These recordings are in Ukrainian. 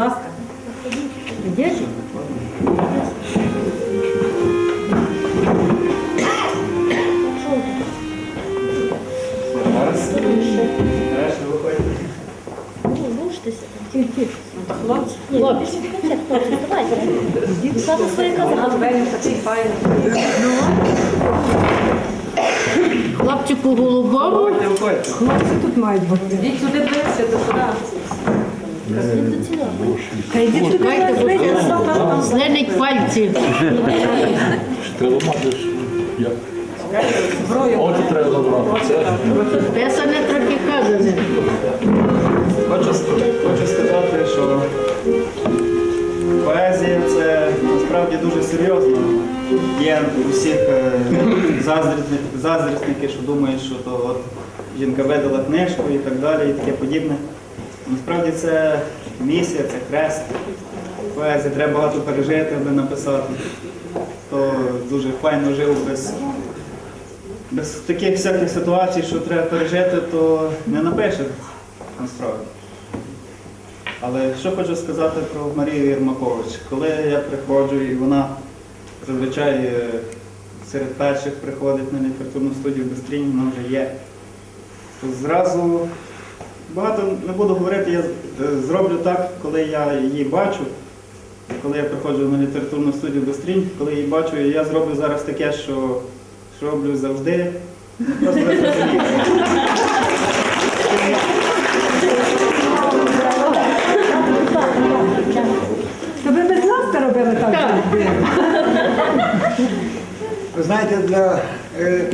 ласка. Нарешті виходить. Хлопці. Хлопці. Хлопці, давайте. Двері такий файний. Хлопчику голубому. Хлопці тут мають бути. Йдіть сюди ближче, до сюди. Ближче. бо зленить пальці. Очі треба забрати. Це Песане трохи казане. Хочу, сказати, що поезія це насправді дуже серйозно. Є у всіх е, заздрісники, що думають, що то от жінка видала книжку і так далі, і таке подібне. Насправді це місія, це хрест. Поезія треба багато пережити, аби написати. То дуже файно жив без, без таких всяких ситуацій, що треба пережити, то не напише насправді. Але що хочу сказати про Марію Єрмакович. Коли я приходжу і вона зазвичай е, серед перших приходить на літературну студію Бестрінь, вона вже є, то зразу багато не буду говорити, я е, зроблю так, коли я її бачу. Коли я приходжу на літературну студію Бестрінь, коли її бачу, я зроблю зараз таке, що, що роблю завжди. Просто ви. То ви без нас робили так? Ви знаєте, для е,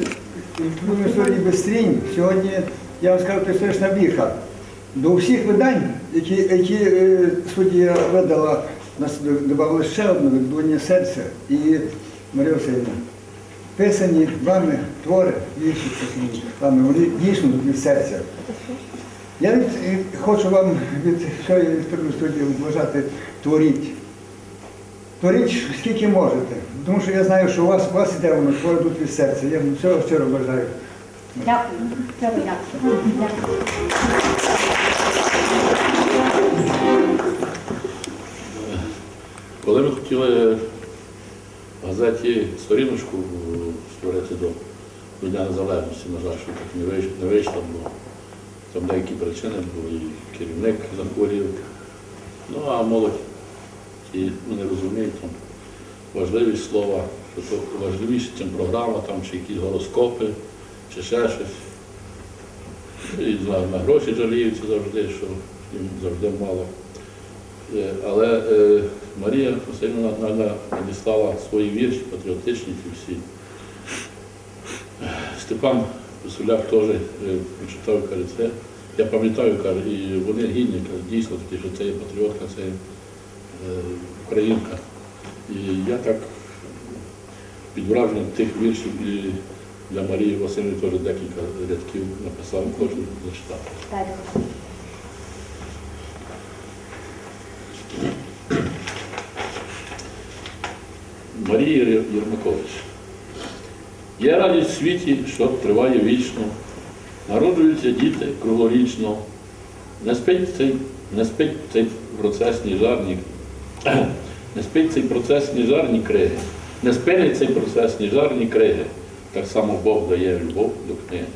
студії Бестрінь сьогодні, я вам скажу, це історична віха. До всіх видань, які, які е, студія видала, нас додали ще одне відбування серця і Марія Васильівна. Писані вами твори, вірші писані вами, вони дійсно від серця. Я від, хочу вам від цієї літературної студії вважати творіть. Творіть скільки можете, тому що я знаю, що у вас, у вас іде воно, твори йдуть від серця. Я всього щиро бажаю. Дякую. Коли ми хотіли в газеті сторіночку створити до, Дня Незалежності, на жаль, що так не вийшло, бо там деякі причини були, і керівник захворів. Ну а молодь і ну, не розуміють важливість слова, що то важливіше, ніж програма, чи якісь гороскопи, чи ще щось. І на, гроші жаліються завжди, що їм завжди мало. Е, Але е, Марія Васильівна на- на- надіслала свої вірші, патріотичні ті всі. Степан Василяк теж е, прочитав, каже, це. Я пам'ятаю, каже, і вони гідні, каже, дійсно такі, що це є патріотка, це є українка. І я так під враженням тих віршів для Марії Васильівни теж декілька рядків написав, хочу зачитати. Дякую. Марія Єрмакович. Є радість в світі, що триває вічно, народжуються діти круглорічно, не спить цей, не спить цей процес ні жар, ні, не спить цей процес ні жар, ні криги, не спинить цей процес ні жар, ні криги. Так само Бог дає любов до книги.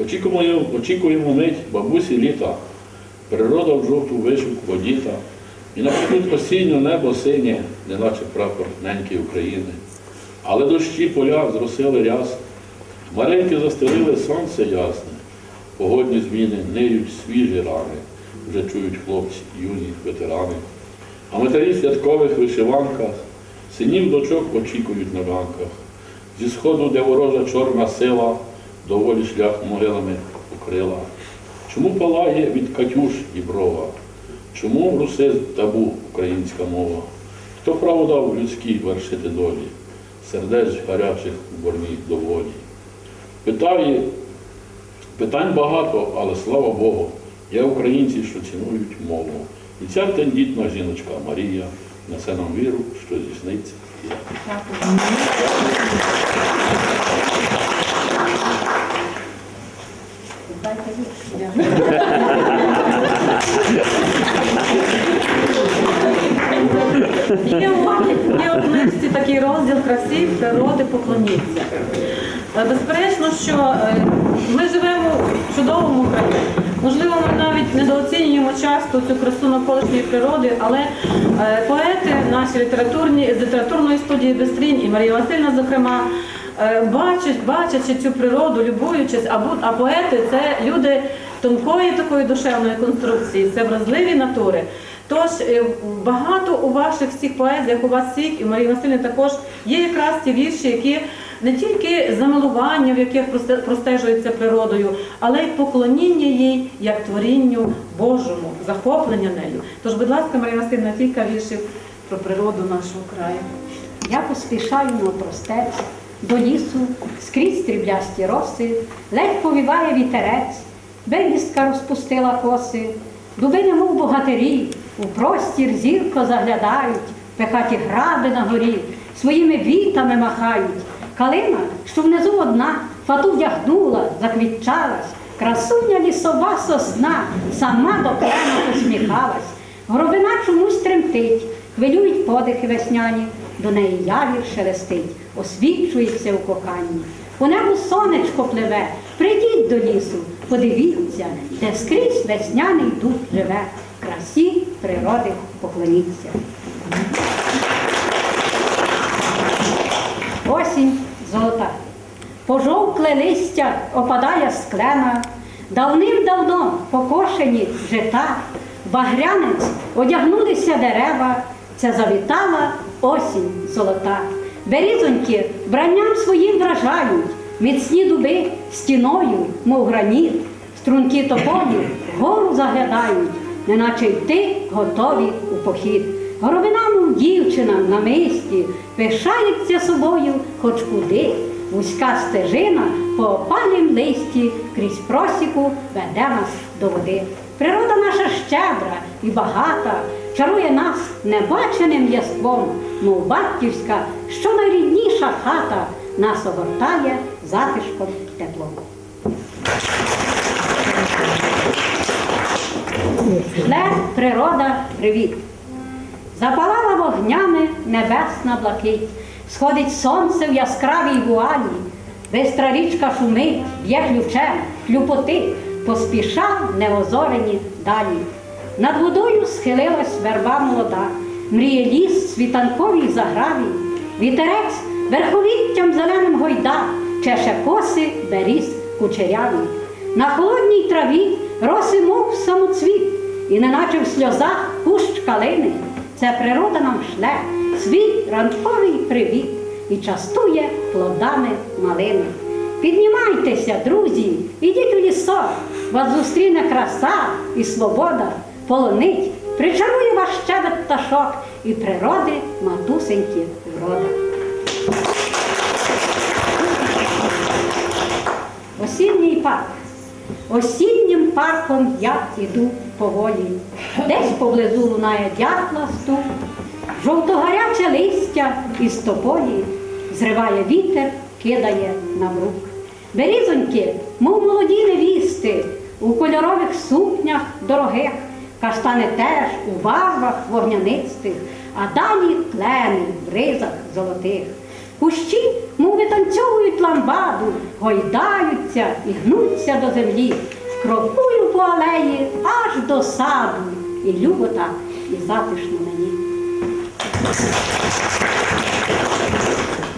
Очікуємо, очікуємо мить бабусі літа, природа в жовту вишивку одіта, і наприклад осіннє небо синє, неначе прапор неньки України. Але дощі поля зросили ряс, хмаринки застелили сонце ясне, погодні зміни ниють свіжі рани, вже чують хлопці, юні ветерани. А матері святкових вишиванках, синів дочок очікують на ганках. Зі сходу, де ворожа чорна сила, доволі шлях могилами укрила. Чому палає від Катюш Діброва? Чому в Руси табу українська мова? Хто право дав людській вершити долі, сердець гарячих у борній доволі? Питає, питань багато, але слава Богу, є українці, що цінують мову. І ця тендітна жіночка Марія несе нам віру, що здійсниться. Є у, є книжці такий розділ красі природи поклоніться. Е, Безперечно, що е, ми живемо в чудовому краї. Можливо, ми навіть недооцінюємо часто цю красу навколишньої природи, але е, поети наші літературні з літературної студії Бестрінь і Марія Васильівна, зокрема, бачать, бачачи цю природу, любуючись, а, а поети це люди тонкої такої душевної конструкції, це вразливі натури. Тож е, багато у ваших всіх поезіях, у вас всіх, і Марії Васильівни також є якраз ті вірші, які не тільки замилування, в яких просте- простежується природою, але й поклоніння їй як творінню Божому, захоплення нею. Тож, будь ласка, Марія Васильівна, кілька віршів про природу нашого краю. Я поспішаю на простець, до лісу, скрізь стріблясті роси, ледь повіває вітерець, берістка розпустила коси, дуби, немов богатирі, у простір зірко заглядають, пехаті гради на горі, своїми вітами махають. Калина, що внизу одна, фату вдягнула, заквітчалась, красуня лісова сосна, сама до клена посміхалась. Горобина чомусь тремтить, хвилюють подихи весняні, до неї явір шелестить, освічується у коханні. У небу сонечко пливе, прийдіть до лісу, подивіться, де скрізь весняний дух живе, красі природи поклоніться. Осінь золота. Пожовкле листя опадає з клена, давним-давно покошені жита, багрянець одягнулися дерева, це завітала осінь золота. Берізоньки вбранням своїм вражають, міцні дуби стіною, мов граніт, струнки тополів вгору заглядають, неначе йти готові у похід. Горобина, дівчина на мисті, пишається собою хоч куди. Вузька стежина по опалім листі крізь просіку веде нас до води. Природа наша щедра і багата, чарує нас небаченим яством, мов батьківська, що найрідніша хата нас огортає затишком теплом. Шле природа, привіт! Запалала вогнями небесна блакить, сходить сонце в яскравій вуалі, бистра річка шумить, б'є ключем, клюпоти, поспіша неозорені далі. Над водою схилилась верба молода, мріє ліс світанковій заграві, вітерець верховіттям зеленим гойда, чеше коси беріз кучеряві. На холодній траві роси мов самоцвіт, і неначе в сльозах кущ калини. Це природа нам шле свій ранковий привіт. І частує плодами малини. Піднімайтеся, друзі, ідіть у лісок, вас зустріне краса і свобода, полонить, причарує ваш щебет пташок і природи матусеньки врода. Осінній парк. Осіннім парком я іду поволі. Десь поблизу лунає дятла стук, жовтогаряче листя із тополі зриває вітер, кидає на брук. Берізоньки, мов молоді невісти, у кольорових сукнях дорогих, каштани теж у барвах вогнянистих, а далі клени в ризах золотих. Кущі, мов витанцьовують ламбаду, гойдаються і гнуться до землі, крокую по алеї аж до саду, і любо так, і затишно мені.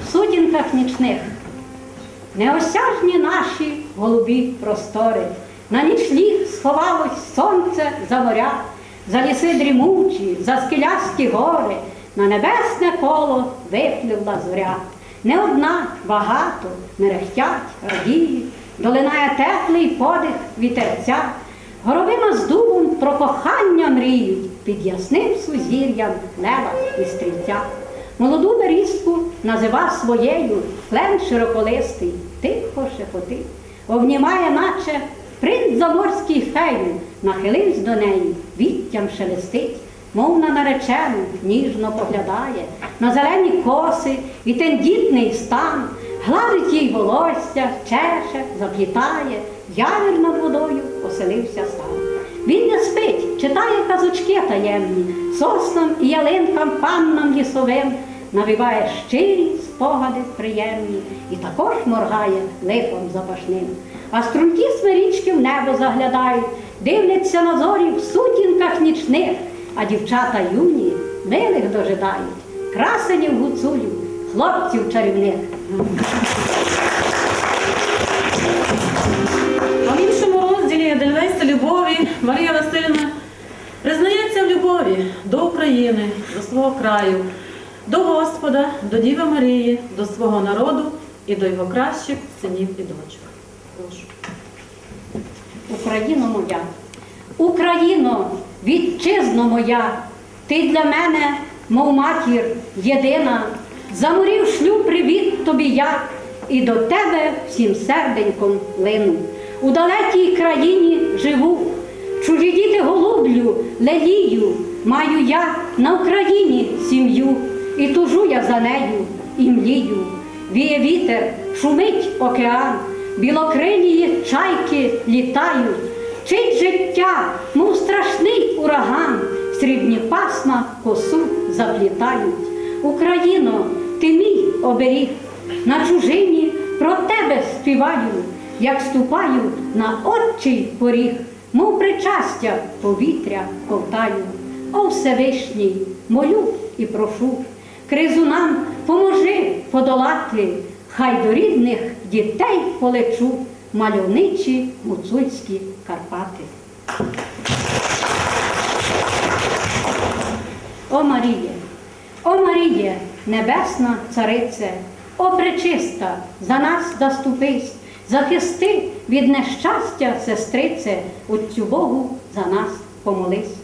В сутінках нічних неосяжні наші голубі простори, на нічліг сховалось сонце за моря, за ліси дрімучі, за скелясті гори, на небесне коло випливла зоря. Не одна, багато, мерехтять, радіють, долинає теплий подих вітерця, горобина з дубом про кохання мріють, під ясним сузір'ям лева і стрільця. Молоду берізку назива своєю, плен широколистий, тихо шепотить, обнімає, наче принц заморський фею, нахиливсь до неї, віттям шелестить, мов на наречену ніжно поглядає, на зелені коси і тендітний стан, гладить їй волосся, чеше, заплітає, явір над водою оселився сам. Він не спить, читає казочки таємні, соснам і ялинкам, паннам лісовим, навіває щирі спогади приємні і також моргає липом запашним. А струнки смирічки в небо заглядають, дивляться на зорі в сутінках нічних, а дівчата юні милих дожидають, красенів гуцулю, хлопців чарівних. А в іншому розділі Дельвейса любові Марія Васильівна признається в любові до України, до свого краю, до Господа, до Діви Марії, до свого народу і до його кращих синів і дочок. Прошу. Україно моя, Україно, вітчизно моя, ти для мене, мов матір, єдина, заморів шлюб привіт тобі я, і до тебе всім серденьком лину. У далекій країні живу, чужі діти голублю, лелію, маю я на Україні сім'ю, і тужу я за нею, і млію. Віє вітер, шумить океан, білокрилії чайки літають, Вчить життя, мов страшний ураган, срібні пасма косу заплітають. Україно, ти мій оберіг, на чужині про тебе співаю, як ступаю на отчий поріг, мов причастя повітря ковтаю. О Всевишній, молю і прошу, кризу нам поможи подолати, хай до рідних дітей полечу мальовничі гуцульські Карпати. О Маріє, о Маріє, небесна царице, о пречиста, за нас заступись, захисти від нещастя, сестрице, Отцю Богу за нас помолись.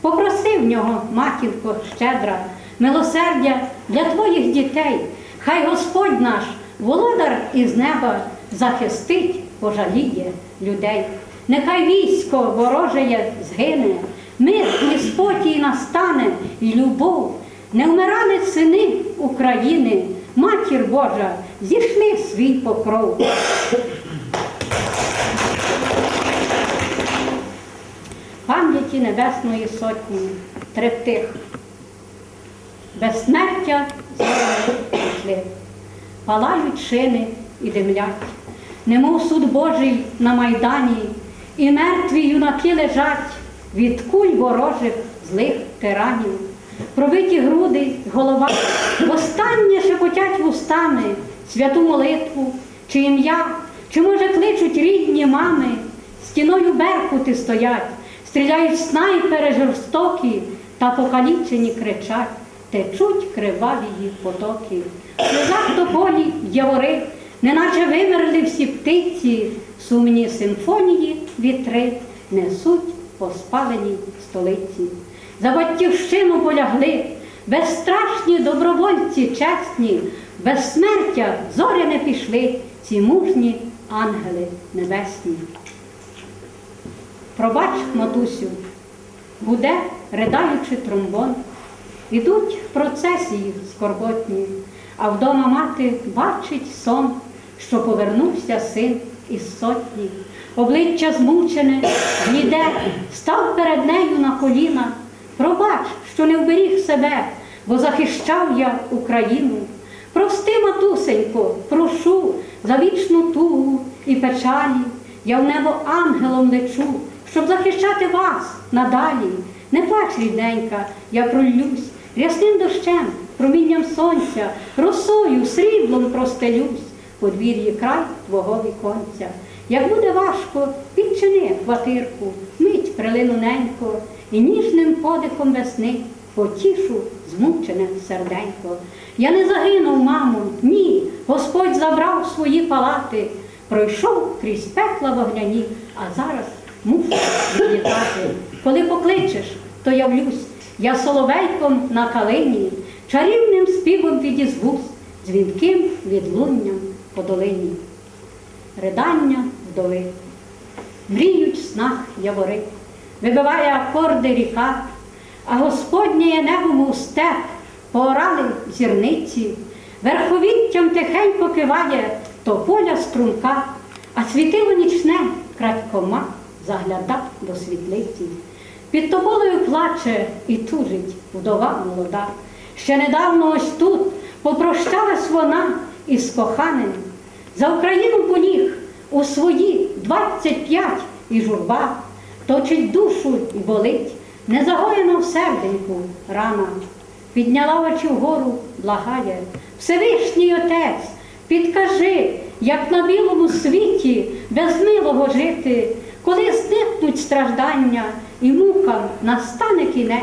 Попроси в нього, матінко щедра, милосердя для твоїх дітей, хай Господь наш, володар із неба, захистить, пожаліє людей. Нехай військо ворожеє згине, мир і спокій настане, і любов, не вмирали сини України, матір Божа, зійшли свій покров. Пам'яті Небесної Сотні, триптих, безсмертя зоряних пішли, палають шини і димлять, немов суд Божий на майдані, і мертві юнаки лежать від куль ворожих злих тиранів, пробиті груди, голова, востаннє шепотять вустами святу молитву, чи ім'я, чи може кличуть рідні мами, стіною беркути стоять, стріляють снайпери жорстокі та покалічені кричать, течуть криваві їх потоки. В сльозах тополі явори, неначе вимерли всі птиці, сумні симфонії вітри несуть по спаленій столиці. За батьківщину полягли, безстрашні добровольці чесні, безсмертя зоряне пішли ці мужні ангели небесні. Пробач, матусю, гуде, ридаючи тромбон, ідуть процесії скорботні, а вдома мати бачить сон, що повернувся син із сотні. Обличчя змучене, бліде, став перед нею на коліна. Пробач, що не вберіг себе, бо захищав я Україну. Прости, матусенько, прошу за вічну тугу і печалі. Я в небо ангелом лечу, щоб захищати вас надалі. Не плач, рідненька, я пролюсь, рясним дощем, промінням сонця, росою, сріблом простелюсь, подвір'ї край твого віконця. Як буде важко, відчини квартирку, мить прилину ненько, і ніжним подихом весни потішу змучене серденько. Я не загинув, мамо, ні, Господь забрав свої палати, пройшов крізь пекла вогняні, а зараз мушу відлітати. Коли покличеш, то явлюсь, я соловейком на калині, чарівним співом відізвусь, дзвінким відлунням по долині. Ридання вдови, мріють снах явори, вибиває акорди ріка, а Господнє небо, мов степ, поорали зірниці, верховіттям тихенько киває тополя струнка, а світило нічне крадькома загляда до світлиці. Під тополею плаче і тужить вдова молода. Ще недавно ось тут попрощалась вона із коханим. За Україну поліг у свої 25 і журба, точить душу і болить, незагоєна в серденьку рана. Підняла очі вгору, благає, Всевишній Отець, підкажи, як на білому світі без милого жити, коли зникнуть страждання і мукам настане кінець.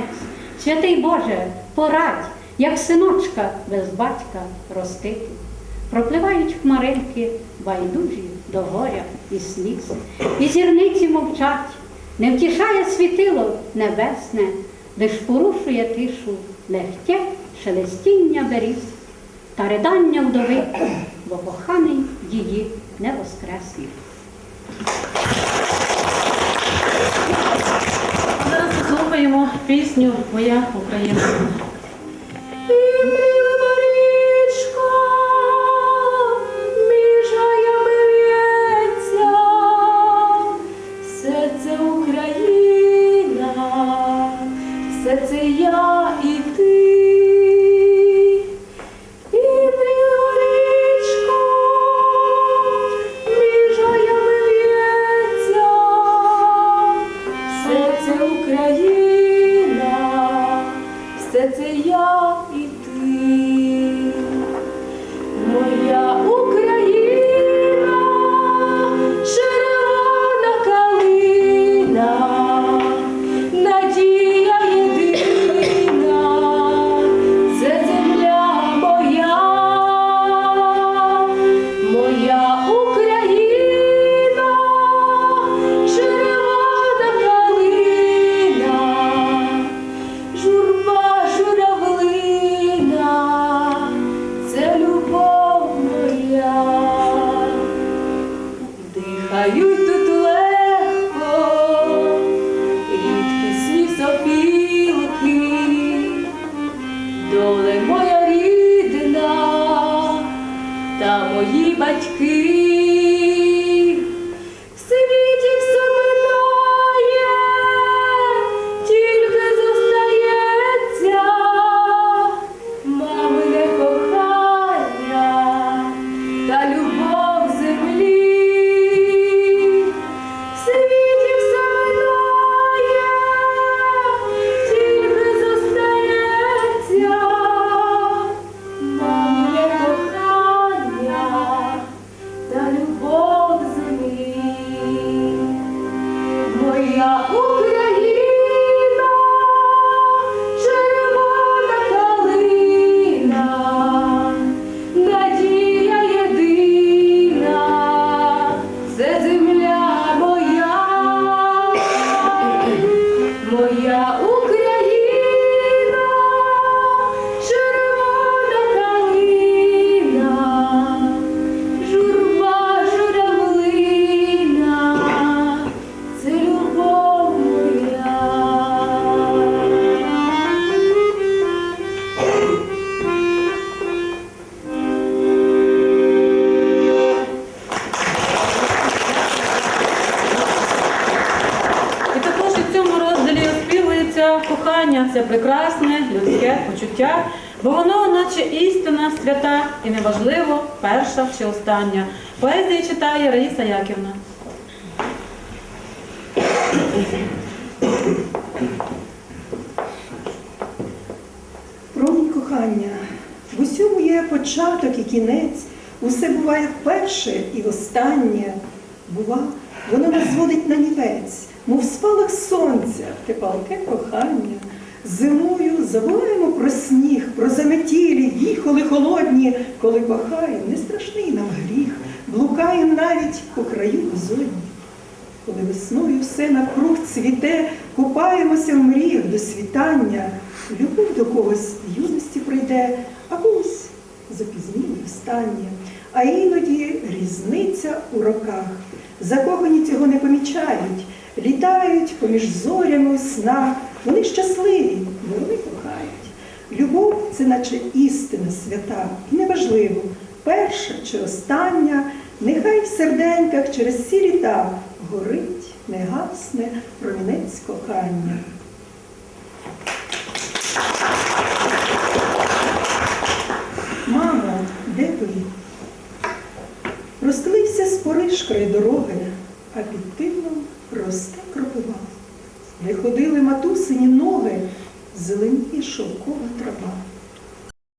Святий Боже, порадь, як синочка без батька ростити. Пропливають хмаринки, байдужі до горя і сліз, і зірниці мовчать, не втішає світило небесне, лиш порушує тишу легке шелестіння беріз та ридання вдови, бо коханий її не воскресне. Зараз послухаємо пісню Моя Україна. Дихають І неважливо, перша чи остання. Поезії читає Раїса Яківна. Промінь кохання. В усьому є початок і кінець, усе буває вперше і востаннє. Бува, воно нас зводить на нівець, мов спалах сонця, те палке кохання. Зимою забуваємо про сніг, про заметілі, віхоли холодні, коли кохаєм, не страшний нам гріх, блукаєм навіть по краю безодні. Коли весною все навкруг цвіте, купаємося в мріях до світання, любов до когось в юності прийде, а когось запізніє встання. А іноді різниця у роках. Закохані цього не помічають, літають поміж зорями у снах. Вони щасливі, бо вони кохають. Любов це наче істина свята, і неважливо, перша чи остання, нехай в серденьках через всі літа горить, не гасне промінець кохання. Мамо, де ви? Розстелився спориш край дороги, а під тином росте кропива. виходили ходили матусині ноги, зеленіє шовкова трава.